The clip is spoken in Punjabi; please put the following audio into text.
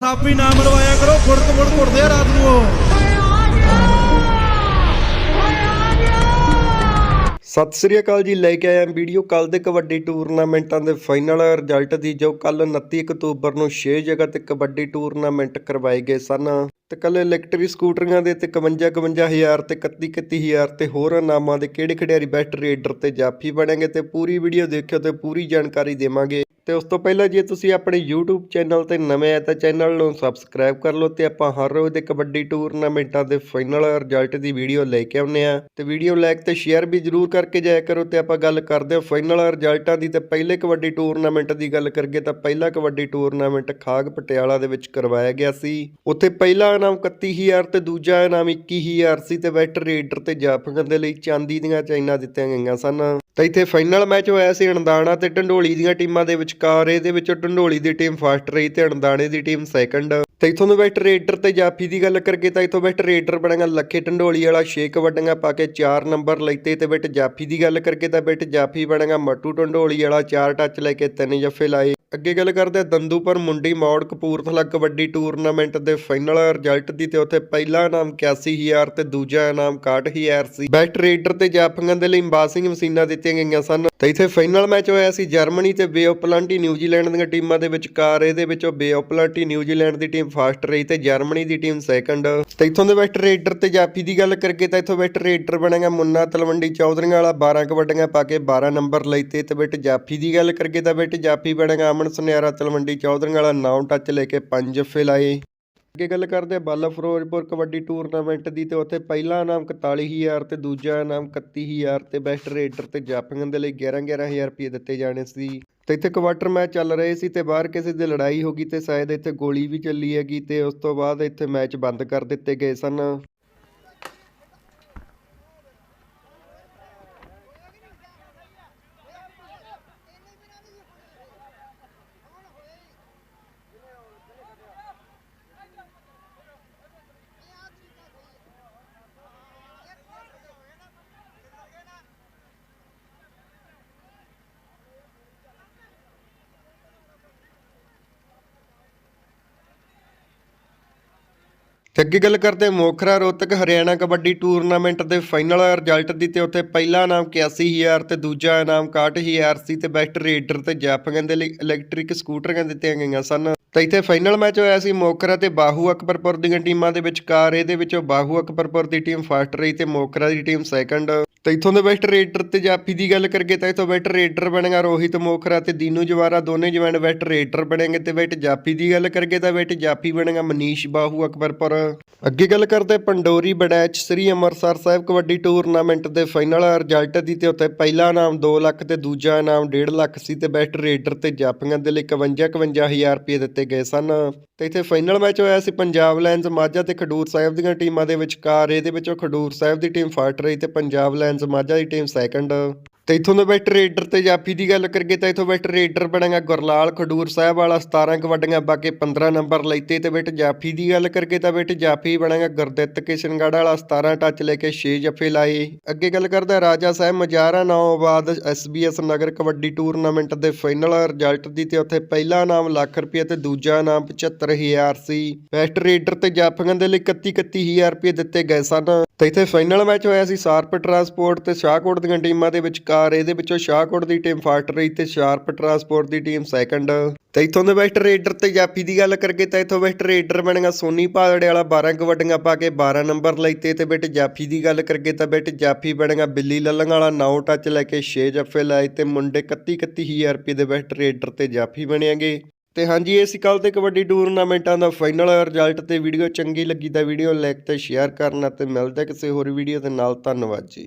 ਸਾਪੀ ਨਾ ਮਰਵਾਇਆ ਕਰੋ ਫੁੜਕ ਫੁੜ ਘੁੱਟਦੇ ਆ ਰਾਤ ਨੂੰ ਉਹ। ਸਤਿ ਸ੍ਰੀ ਅਕਾਲ ਜੀ, ਲੈ ਕੇ ਆਇਆ ਵੀਡੀਓ ਕੱਲ ਦੇ ਕਬੱਡੀ ਟੂਰਨਾਮੈਂਟਾਂ ਦੇ ਫਾਈਨਲ ਰਿਜ਼ਲਟ ਦੀ, ਜੋ ਕੱਲ 29 ਅਕਤੂਬਰ ਨੂੰ 6 ਜਗ੍ਹਾ ਤੇ ਕਬੱਡੀ ਟੂਰਨਾਮੈਂਟ ਕਰਵਾਏ ਗਏ ਸਨ। ਤੇ ਕੱਲ ਇਲੈਕਟ੍ਰਿਕ ਸਕੂਟਰੀਆਂ ਦੇ ਤੇ 51 51000 ਤੇ 31 31000 ਤੇ ਹੋਰ ਇਨਾਮਾਂ ਦੇ ਕਿਹੜੇ ਖਿਡਾਰੀ ਬੈਸਟ ਰੇਡਰ ਤੇ ਜਾਫੀ ਬਣਨਗੇ, ਤੇ ਪੂਰੀ ਵੀਡੀਓ ਦੇਖਿਓ ਤੇ ਪੂਰੀ ਜਾਣਕਾਰੀ ਦੇਵਾਂਗੇ। ਤੇ ਉਸ ਤੋਂ ਪਹਿਲਾਂ ਜੇ ਤੁਸੀਂ ਆਪਣੇ YouTube ਚੈਨਲ ਤੇ ਨਵੇਂ ਆ ਤਾਂ ਚੈਨਲ ਨੂੰ ਸਬਸਕ੍ਰਾਈਬ ਕਰ ਲਓ ਤੇ ਆਪਾਂ ਹਰ ਰੋਜ਼ ਦੇ ਕਬੱਡੀ ਟੂਰਨਾਮੈਂਟਾਂ ਦੇ ਫਾਈਨਲ ਰਿਜ਼ਲਟ ਦੀ ਵੀਡੀਓ ਲੈ ਕੇ ਆਉਂਦੇ ਆ ਤੇ ਵੀਡੀਓ ਲਾਈਕ ਤੇ ਸ਼ੇਅਰ ਵੀ ਜਰੂਰ ਕਰਕੇ ਜਾਇਆ ਕਰੋ ਤੇ ਆਪਾਂ ਗੱਲ ਕਰਦੇ ਹਾਂ ਫਾਈਨਲ ਰਿਜ਼ਲਟਾਂ ਦੀ ਤੇ ਪਹਿਲੇ ਕਬੱਡੀ ਟੂਰਨਾਮੈਂਟ ਦੀ ਗੱਲ ਕਰੀਏ ਤਾਂ ਪਹਿਲਾ ਕਬੱਡੀ ਟੂਰਨਾਮੈਂਟ ਖਾਗ ਪਟਿਆਲਾ ਦੇ ਵਿੱਚ ਕਰਵਾਇਆ ਗਿਆ ਸੀ। ਉੱਥੇ ਪਹਿਲਾ ਇਨਾਮ 31000 ਤੇ ਦੂਜਾ ਇਨਾਮ 21000 ਸੀ ਤੇ ਵੈਟ ਰੇਡਰ ਤੇ ਜਾਫੀਆਂ ਦੇ ਲਈ ਚਾਂਦੀ ਦੀਆਂ ਚਾਈਨਾਂ ਦਿੱਤੀਆਂ ਗਈਆਂ ਸਨ। ਤਾਂ ਇੱਥੇ ਫਾਈਨਲ ਮੈਚ ਹੋਇਆ ਸੀ ਅਣਦਾਣਾ ਤੇ ਢੰਡੋਲੀ ਦੀਆਂ ਟੀਮਾਂ ਦੇ ਵਿਚਕਾਰ। ਇਹਦੇ ਵਿੱਚੋਂ ਢੰਡੋਲੀ ਦੀ ਟੀਮ ਫਸਟ ਰਹੀ ਤੇ ਅਣਦਾਣੇ ਦੀ ਟੀਮ ਸੈਕੰਡ ਤੇ ਇਥੋਂ ਦੇ ਬੈਟ ਰੇਡਰ ਤੇ ਜਾਫੀ ਦੀ ਗੱਲ ਕਰਕੇ ਤਾਂ ਇਥੋਂ ਬੈਟ ਰੇਡਰ ਬਣਾਗਾ ਲੱਖੇ ਢੰਡੋਲੀ ਵਾਲਾ 6 ਕਬੱਡੀਆਂ ਪਾ ਕੇ 4 ਨੰਬਰ ਲੈਤੇ ਤੇ ਬੈਟ ਜਾਫੀ ਦੀ ਗੱਲ ਕਰਕੇ ਤਾਂ ਬੈਟ ਜਾਫੀ ਬਣਾਗਾ ਮੱਟੂ ਢੰਡੋਲੀ ਵਾਲਾ 4 ਟੱਚ ਲੈ ਕੇ 3 ਜੱਫੇ ਲਾਏ। ਅੱਗੇ ਗੱਲ ਕਰਦੇ ਆ ਦੰਦੂਪੁਰ ਮੁੰਡੀ ਮੌੜ ਕਪੂਰਥਲਾ ਕਬੱਡੀ ਟੂਰਨਾਮੈਂਟ ਦੇ ਫਾਈਨਲ ਰਿਜ਼ਲਟ ਦੀ ਤੇ ਉੱਥੇ ਪਹਿਲਾ ਇਨਾਮ 81000 ਤੇ ਦੂਜਾ ਇਨਾਮ 61000 ਸੀ। ਬੈਸਟ ਰੇਡਰ ਤੇ ਜਾਫੀਆਂ ਦੇ ਲਈ ਬਾਸਿੰਗ ਮਸ਼ੀਨਾਂ ਦਿੱਤੀਆਂ ਗਈਆਂ ਸਨ ਤੇ ਇੱਥੇ ਫਾਈਨਲ ਮੈਚ ਹੋਇਆ ਸੀ ਜਰਮਨੀ ਤੇ ਬੇ ਨਿਊਜ਼ੀਲੈਂਡ ਦੀਆਂ ਟੀਮਾਂ ਦੇ ਵਿਚਕਾਰ। ਇਹਦੇ ਵਿੱਚੋਂ ਬੇ ਆਫ ਨਿਊਜ਼ੀਲੈਂਡ ਦੀ ਟੀਮ ਫਸਟ ਰਹੀ ਤੇ ਜਰਮਨੀ ਦੀ ਟੀਮ ਸੈਕੰਡ। ਤੇ ਇੱਥੋਂ ਦੇ ਬੈਸਟ ਰੇਡਰ ਤੇ ਜਾਫੀ ਦੀ ਗੱਲ ਕਰਕੇ ਤਾਂ ਇੱਥੋਂ ਬੈਸਟ ਰੇਡਰ ਬਣੇਗਾ ਮੁੰਨਾ ਤਲਵੰਡੀ ਚੌਧਰੀਆਂ ਵਾਲਾ 12 ਕਬੱਡੀਆਂ ਪਾ ਕੇ 12 ਨੰਬਰ ਲੈਤੇ ਤੇ ਬੈਟ ਜਾਫੀ ਦੀ ਗੱਲ ਕਰਕੇ ਤਾਂ ਬੈਟ ਜਾਫੀ ਬਣੇਗਾ ਅਮਨ ਸੁਨਿਆਰਾ ਤਲਵੰਡੀ ਚੌਧਰੀਆਂ ਵਾਲਾ 9 ਟੱਚ ਲੈ ਕੇ ਪੰਜ ਜੱਫੇ ਲਾਏ ਅੱਗੇ ਗੱਲ ਕਰਦੇ ਬੱਲ ਫਿਰੋਜ਼ਪੁਰ ਕਬੱਡੀ ਟੂਰਨਾਮੈਂਟ ਦੀ ਤੇ ਉੱਥੇ ਪਹਿਲਾ ਇਨਾਮ 41000 ਤੇ ਦੂਜਾ ਇਨਾਮ 31000 ਤੇ ਬੈਸਟ ਰੇਡਰ ਤੇ ਜਾਫੀਆਂ ਦੇ ਲਈ 11 11000 ਰੁਪਏ ਦਿੱਤੇ ਜਾਣੇ ਸੀ। ਤੇ ਇੱਥੇ ਕੁਆਟਰ ਮੈਚ ਚੱਲ ਰਹੇ ਸੀ ਤੇ ਬਾਹਰ ਕਿਸੇ ਦੀ ਲੜਾਈ ਹੋ ਗਈ ਤੇ ਸ਼ਾਇਦ ਇੱਥੇ ਗੋਲੀ ਵੀ ਚੱਲੀ ਹੈਗੀ ਤੇ ਉਸ ਤੋਂ ਬਾਅਦ ਇੱਥੇ ਮੈਚ ਬੰਦ ਕਰ ਦਿੱਤੇ ਗਏ ਸਨ। ਤੇ ਅੱਗੇ ਗੱਲ ਕਰਦੇ ਮੋਖਰਾ ਰੋਹਤਕ ਹਰਿਆਣਾ ਕਬੱਡੀ ਟੂਰਨਾਮੈਂਟ ਦੇ ਫਾਈਨਲ ਰਿਜ਼ਲਟ ਦੀ ਤੇ ਉੱਥੇ ਪਹਿਲਾ ਇਨਾਮ 81000 ਤੇ ਦੂਜਾ ਇਨਾਮ 61000 ਸੀ ਤੇ ਬੈਸਟ ਰੇਡਰ ਤੇ ਜਾਫੀਆਂ ਦੇ ਲਈ ਇਲੈਕਟ੍ਰਿਕ ਸਕੂਟਰੀਆਂ ਦਿੱਤੀਆਂ ਗਈਆਂ ਸਨ। ਤਾਂ ਇੱਥੇ ਫਾਈਨਲ ਮੈਚ ਹੋਇਆ ਸੀ ਮੋਖਰਾ ਤੇ ਬਾਹੂ ਅਕਬਰਪੁਰ ਦੀਆਂ ਟੀਮਾਂ ਦੇ ਵਿਚਕਾਰ। ਇਹਦੇ ਵਿੱਚੋਂ ਬਾਹੂ ਅਕਬਰਪੁਰ ਦੀ ਟੀਮ ਫਸਟ ਰਹੀ ਤੇ ਮੋਖਰਾ ਦੀ ਟੀਮ ਸੈਕੰਡ। ਤੇ ਇਥੋਂ ਦੇ ਬੈਸਟ ਰੇਡਰ ਤੇ ਜਾਫੀ ਦੀ ਗੱਲ ਕਰੀਏ ਤਾਂ ਇਥੋਂ ਬੈਸਟ ਰੇਡਰ ਬਣੇਗਾ ਰੋਹਿਤ ਮੋਖਰਾ ਤੇ ਦੀਨੂ ਜਵਾਰਾ, ਦੋਨੇ ਜਵਾਨ ਬੈਸਟ ਰੇਡਰ ਬਣेंगे ਤੇ ਬੈਸਟ ਜਾਫੀ ਦੀ ਗੱਲ ਕਰੀਏ ਤਾਂ ਬੈਸਟ ਜਾਫੀ ਬਣੇਗਾ ਮਨੀਸ਼ ਬਾਹੂ, ਅਕਬਰਪੁਰ। ਅੱਗੇ ਗੱਲ ਕਰਦੇ ਪੰਡੋਰੀ ਬੜੈਚ, ਸ੍ਰੀ ਅੰਮ੍ਰਿਤਸਰ ਸਾਹਿਬ ਕਬੱਡੀ ਟੂਰਨਾਮੈਂਟ ਦੇ ਫਾਈਨਲ ਰਿਜ਼ਲਟ ਦੀ ਤੇ ਉੱਥੇ ਪਹਿਲਾ ਇਨਾਮ 2 ਲੱਖ ਤੇ ਦੂਜਾ ਇਨਾਮ 1.5 ਲੱਖ ਸੀ ਤੇ ਬੈਸਟ ਰੇਡਰ ਤੇ ਜਾਫੀਆਂ ਦੇ ਲਈ 51 51000 ਰੁਪਏ ਦਿੱਤੇ ਗਏ ਸਨ। ਤੇ ਇੱਥੇ ਫਾਈਨਲ ਮੈਚ ਹੋਇਆ ਸੀ ਪੰਜਾਬ ਲਾਇਨਸ ਮਾਝਾ ਤੇ ਖਡੂਰ ਸਾਹਿਬ ਦੀਆਂ ਟੀਮਾਂ ਦੇ ਵਿਚਕਾਰ, ਇਹਦੇ ਵਿੱਚੋਂ ਖਡੂਰ ਸਾਹਿਬ ਦੀ ਟੀਮ ਫਾਟ ਰਹੀ ਤੇ ਪੰਜਾਬ ਲਾਇਨਸ ਸਮਾਜਾ ਦੀ ਟੀਮ ਸੈਕੰਡ ਤੇ ਇਥੋਂ ਦੇ ਬੈਟ ਰੇਡਰ ਤੇ ਜਾਫੀ ਦੀ ਗੱਲ ਕਰੀਏ ਤਾਂ ਇਥੋਂ ਬੈਟ ਰੇਡਰ ਬਣੇਗਾ ਗੁਰਲਾਲ ਖਡੂਰ ਸਾਹਿਬ ਵਾਲਾ 17 ਕਬੱਡੀਆਂ ਪਾ ਕੇ 15 ਨੰਬਰ ਲੈਤੇ ਤੇ ਬੈਟ ਜਾਫੀ ਦੀ ਗੱਲ ਕਰੀਏ ਤਾਂ ਬੈਟ ਜਾਫੀ ਬਣੇਗਾ ਗੁਰਦਿੱਤ ਕਿਸ਼ਨਗੜ ਵਾਲਾ 17 ਟੱਚ ਲੈ ਕੇ 6 ਜੱਫੇ ਲਾਏ। ਅੱਗੇ ਗੱਲ ਕਰਦਾ ਰਾਜਾ ਸਾਹਿਬ ਮਜਾਰਾ ਨਾਲੋਂ ਬਾਅਦ ਐਸਬੀਐਸ ਨਗਰ ਕਬੱਡੀ ਟੂਰਨਾਮੈਂਟ ਦੇ ਫਾਈਨਲ ਰਿਜ਼ਲਟ ਦੀ ਤੇ ਉੱਥੇ ਪਹਿਲਾ ਨਾਮ ਲੱਖ ਰੁਪਏ ਤੇ ਦੂਜਾ ਇਨਾਮ 75000 ਸੀ। ਬੈਸਟ ਰੇਡਰ ਤੇ ਜਾਫੀਆਂ ਦੇ ਲਈ 31 31000 ਰੁਪਏ ਦਿੱਤੇ ਗਏ ਸਨ। ਤੇ ਇੱਥੇ ਫਾਈਨਲ ਮੈਚ ਹੋਇਆ ਸੀ, ਸਾਰਪ ਟਰਾਂਸਪੋਰਟ ਤੇ ਸ਼ਾਹਕੋਟ ਦੀਆਂ ਟੀਮਾਂ ਦੇ ਵਿਚਕਾਰ ਇਹਦੇ ਵਿੱਚੋਂ ਸ਼ਾਹਕੋਟ ਦੀ ਟੀਮ ਫਸਟ ਰਹੀ ਤੇ ਸ਼ਾਰਪ ਟਰਾਂਸਪੋਰਟ ਦੀ ਟੀਮ ਸੈਕੰਡ ਤੇ ਇੱਥੋਂ ਦੇ ਬੈਸਟ ਰੇਡਰ ਤੇ ਜਾਫੀ ਦੀ ਗੱਲ ਕਰੀਏ ਤਾਂ ਇੱਥੋਂ ਬੈਸਟ ਰੇਡਰ ਬਣੇਗਾ ਸੋਨੀ ਭਾਦੜੇ ਵਾਲਾ 12 ਕਬੱਡੀਆਂ ਪਾ ਕੇ 12 ਨੰਬਰ ਲੈਤੇ ਤੇ ਬੈਟ ਜਾਫੀ ਦੀ ਗੱਲ ਕਰੀਏ ਤਾਂ ਬੈਟ ਜਾਫੀ ਬਣੇਗਾ ਬਿੱਲੀ ਲੱਲੰਗ ਵਾਲਾ 9 ਟੱਚ ਲੈ ਕੇ 6 ਜੱਫੇ ਲਾਏ ਤੇ ਮੁੰਡੇ 31 31000 ਰੁਪਏ ਦੇ ਬੈਸਟ ਰੇਡਰ ਤੇ ਜਾਫੀ ਬਣਿਆਗੇ ਤੇ ਹਾਂਜੀ ਇਹ ਸੀ ਕੱਲ ਤੇ ਕਬੱਡੀ ਟੂਰਨਾਮੈਂਟਾਂ ਦਾ ਫਾਈਨਲ ਰਿਜ਼ਲਟ ਤੇ ਵੀਡੀਓ ਚੰਗੀ ਲੱਗੀ ਤਾਂ ਵੀਡੀਓ ਲਾਈਕ ਤੇ ਸ਼ੇਅਰ ਕਰਨਾ ਤੇ ਮਿਲਦੇ ਕਿਸੇ ਹੋਰ ਵੀਡੀਓ ਦੇ ਨਾਲ। ਧੰਨਵਾਦ ਜੀ।